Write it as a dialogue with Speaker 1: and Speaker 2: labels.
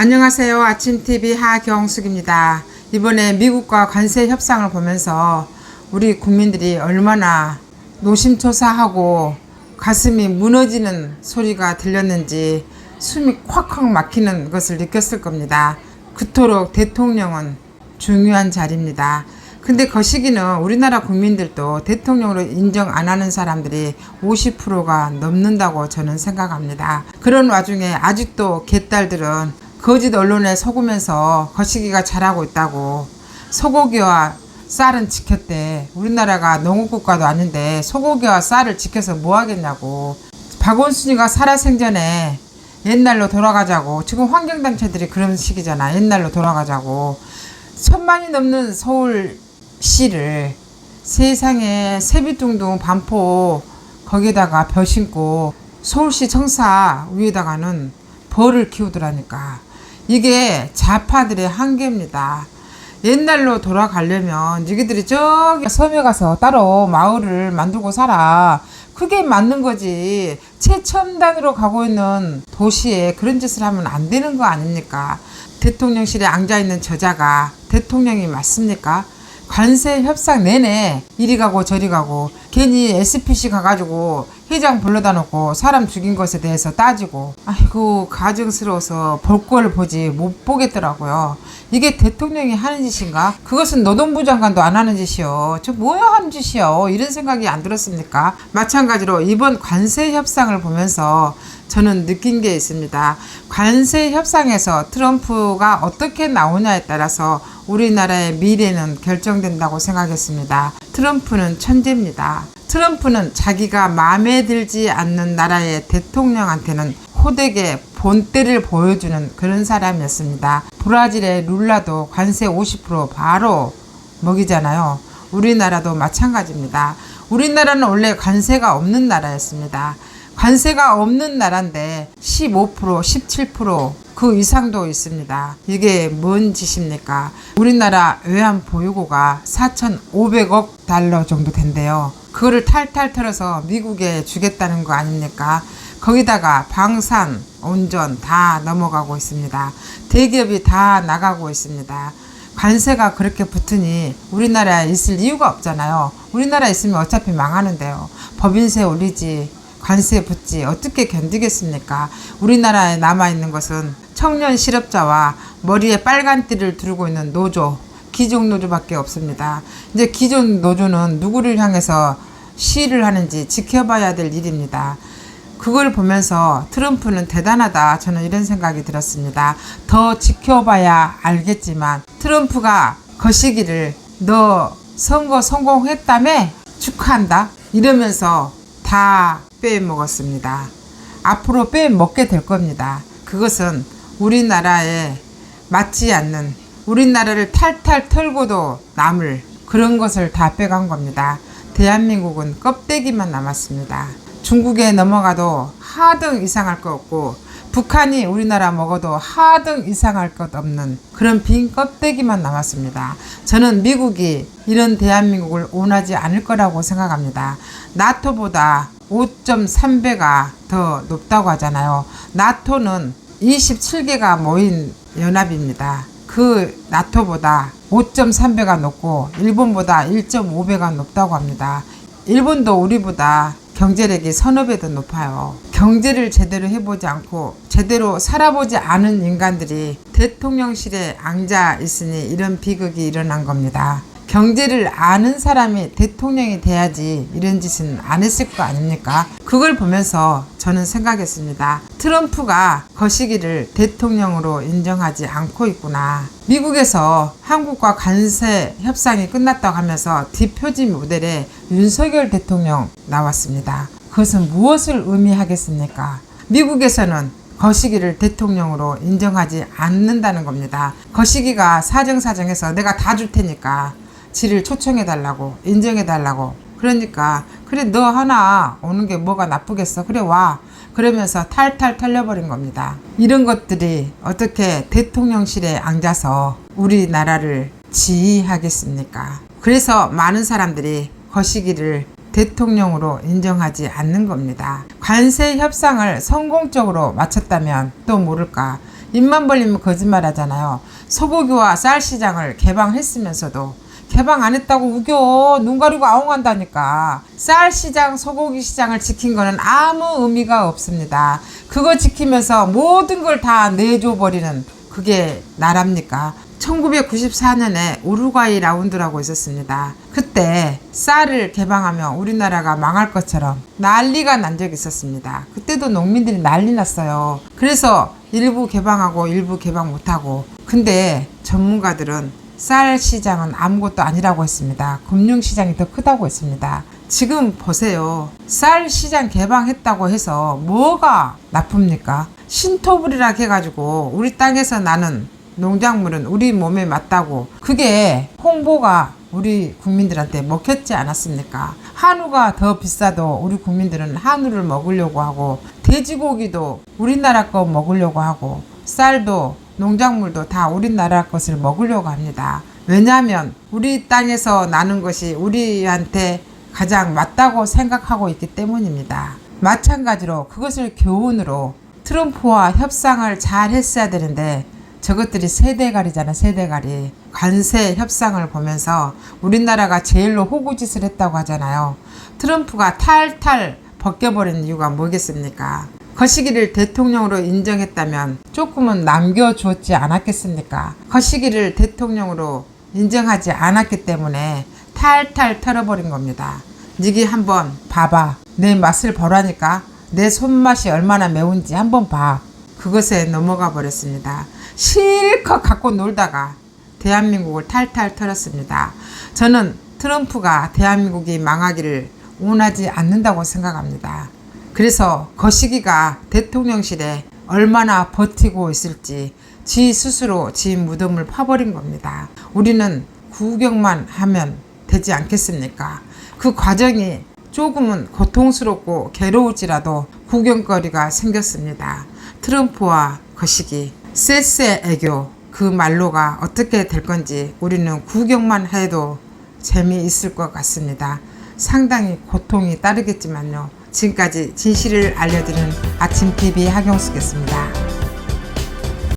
Speaker 1: 안녕하세요. 아침TV 하경숙입니다. 이번에 미국과 관세 협상을 보면서 우리 국민들이 얼마나 노심초사하고 가슴이 무너지는 소리가 들렸는지 숨이 콱콱 막히는 것을 느꼈을 겁니다. 그토록 대통령은 중요한 자리입니다. 근데 그 시기는 우리나라 국민들도 대통령으로 인정 안 하는 사람들이 50%가 넘는다고 저는 생각합니다. 그런 와중에 아직도 개딸들은 거짓 언론에 속으면서 거시기가 잘하고 있다고 소고기와 쌀은 지켰대. 우리나라가 농업국가도 아닌데 소고기와 쌀을 지켜서 뭐 하겠냐고. 박원순이가 살아생전에 옛날로 돌아가자고. 지금 환경단체들이 그런 식이잖아. 옛날로 돌아가자고. 천만이 넘는 서울시를 세상에 세비둥둥 반포 거기다가 벼 신고 서울시 청사 위에다가는 벌을 키우더라니까. 이게 좌파들의 한계입니다. 옛날로 돌아가려면 니희들이 저기 섬에 가서 따로 마을을 만들고 살아. 그게 맞는 거지. 최첨단으로 가고 있는 도시에 그런 짓을 하면 안 되는 거 아닙니까? 대통령실에 앉아있는 저자가 대통령이 맞습니까? 관세 협상 내내 이리 가고 저리 가고 괜히 SPC 가가지고 회장 불러다 놓고 사람 죽인 것에 대해서 따지고 아이고 가증스러워서 볼 걸 보지 못 보겠더라고요. 이게 대통령이 하는 짓인가? 그것은 노동부 장관도 안 하는 짓이요. 저 뭐야 하는 짓이요. 이런 생각이 안 들었습니까? 마찬가지로 이번 관세 협상을 보면서 저는 느낀 게 있습니다. 관세 협상에서 트럼프가 어떻게 나오냐에 따라서 우리나라의 미래는 결정된다고 생각했습니다. 트럼프는 천재입니다. 트럼프는 자기가 마음에 들지 않는 나라의 대통령한테는 호되게 본때를 보여주는 그런 사람이었습니다. 브라질의 룰라도 관세 50% 바로 먹이잖아요. 우리나라도 마찬가지입니다. 우리나라는 원래 관세가 없는 나라였습니다. 관세가 없는 나라인데 15%, 17% 그 이상도 있습니다. 이게 뭔 짓입니까? 우리나라 외환 보유고가 4,500억 달러 정도 된대요. 그거를 탈탈 털어서 미국에 주겠다는 거 아닙니까? 거기다가 방산, 온전 다 넘어가고 있습니다. 대기업이 다 나가고 있습니다. 관세가 그렇게 붙으니 우리나라에 있을 이유가 없잖아요. 우리나라에 있으면 어차피 망하는데요. 법인세 올리지, 관세 붙지 어떻게 견디겠습니까? 우리나라에 남아있는 것은 청년 실업자와 머리에 빨간 띠를 두르고 있는 노조, 기존 노조밖에 없습니다. 이제 기존 노조는 누구를 향해서 시위를 하는지 지켜봐야 될 일입니다. 그걸 보면서 트럼프는 대단하다. 저는 이런 생각이 들었습니다. 더 지켜봐야 알겠지만 트럼프가 거시기를 너 선거 성공했다며 축하한다. 이러면서 다 빼먹었습니다. 앞으로 빼먹게 될 겁니다. 그것은 우리나라에 맞지 않는 우리나라를 탈탈 털고도 남을 그런 것을 다 빼간 겁니다. 대한민국은 껍데기만 남았습니다. 중국에 넘어가도 하등 이상할 것 없고 북한이 우리나라 먹어도 하등 이상할 것 없는 그런 빈 껍데기만 남았습니다. 저는 미국이 이런 대한민국을 원하지 않을 거라고 생각합니다. 나토보다 5.3배가 더 높다고 하잖아요. 나토는 27개가 모인 연합입니다. 그 나토보다 5.3배가 높고 일본보다 1.5배가 높다고 합니다. 일본도 우리보다 경제력이 서너 배도 높아요. 경제를 제대로 해보지 않고 제대로 살아보지 않은 인간들이 대통령실에 앉아 있으니 이런 비극이 일어난 겁니다. 경제를 아는 사람이 대통령이 돼야지 이런 짓은 안 했을 거 아닙니까? 그걸 보면서 저는 생각했습니다. 트럼프가 거시기를 대통령으로 인정하지 않고 있구나. 미국에서 한국과 관세 협상이 끝났다고 하면서 뒷표지 모델에 윤석열 대통령 나왔습니다. 그것은 무엇을 의미하겠습니까? 미국에서는 거시기를 대통령으로 인정하지 않는다는 겁니다. 거시기가 사정사정해서 내가 다 줄 테니까 지를 초청해 달라고 인정해 달라고. 그러니까 그래 너 하나 오는 게 뭐가 나쁘겠어? 그래 와. 그러면서 탈탈 털려버린 겁니다. 이런 것들이 어떻게 대통령실에 앉아서 우리나라를 지휘하겠습니까? 그래서 많은 사람들이 거시기를 대통령으로 인정하지 않는 겁니다. 관세 협상을 성공적으로 마쳤다면 또 모를까? 입만 벌리면 거짓말 하잖아요. 소고기와 쌀 시장을 개방했으면서도 개방 안 했다고 우겨. 눈 가리고 아웅한다니까. 쌀 시장, 소고기 시장을 지킨 거는 아무 의미가 없습니다. 그거 지키면서 모든 걸 다 내줘 버리는 그게 나랍니까? 1994년에 우루과이 라운드라고 있었습니다. 그때 쌀을 개방하면 우리나라가 망할 것처럼 난리가 난 적이 있었습니다. 그때도 농민들이 난리 났어요. 그래서 일부 개방하고 일부 개방 못하고 근데 전문가들은 쌀 시장은 아무것도 아니라고 했습니다. 금융 시장이 더 크다고 했습니다. 지금 보세요. 쌀 시장 개방했다고 해서 뭐가 나쁩니까? 신토불이라 해가지고 우리 땅에서 나는 농작물은 우리 몸에 맞다고 그게 홍보가 우리 국민들한테 먹혔지 않았습니까? 한우가 더 비싸도 우리 국민들은 한우를 먹으려고 하고 돼지고기도 우리나라 거 먹으려고 하고 쌀도 농작물도 다 우리나라 것을 먹으려고 합니다. 왜냐하면 우리 땅에서 나는 것이 우리한테 가장 맞다고 생각하고 있기 때문입니다. 마찬가지로 그것을 교훈으로 트럼프와 협상을 잘 했어야 되는데 저것들이 세대갈이잖아 세대갈이 관세 협상을 보면서 우리나라가 제일로 호구짓을 했다고 하잖아요 트럼프가 탈탈 벗겨버린 이유가 뭐겠습니까 거시기를 대통령으로 인정했다면 조금은 남겨주었지 않았겠습니까 거시기를 대통령으로 인정하지 않았기 때문에 탈탈 털어버린 겁니다 니기 한번 봐봐 내 맛을 보라니까 내 손맛이 얼마나 매운지 한번 봐 그것에 넘어가 버렸습니다. 실컷 갖고 놀다가 대한민국을 탈탈 털었습니다. 저는 트럼프가 대한민국이 망하기를 원하지 않는다고 생각합니다. 그래서 거시기가 대통령실에 얼마나 버티고 있을지 지 스스로 지 무덤을 파버린 겁니다. 우리는 구경만 하면 되지 않겠습니까? 그 과정이 조금은 고통스럽고 괴로울지라도 구경거리가 생겼습니다. 트럼프와 거시기, 쎄쎄 애교 그 말로가 어떻게 될 건지 우리는 구경만 해도 재미있을 것 같습니다. 상당히 고통이 따르겠지만요. 지금까지 진실을 알려드리는 아침 TV 하경수겠습니다.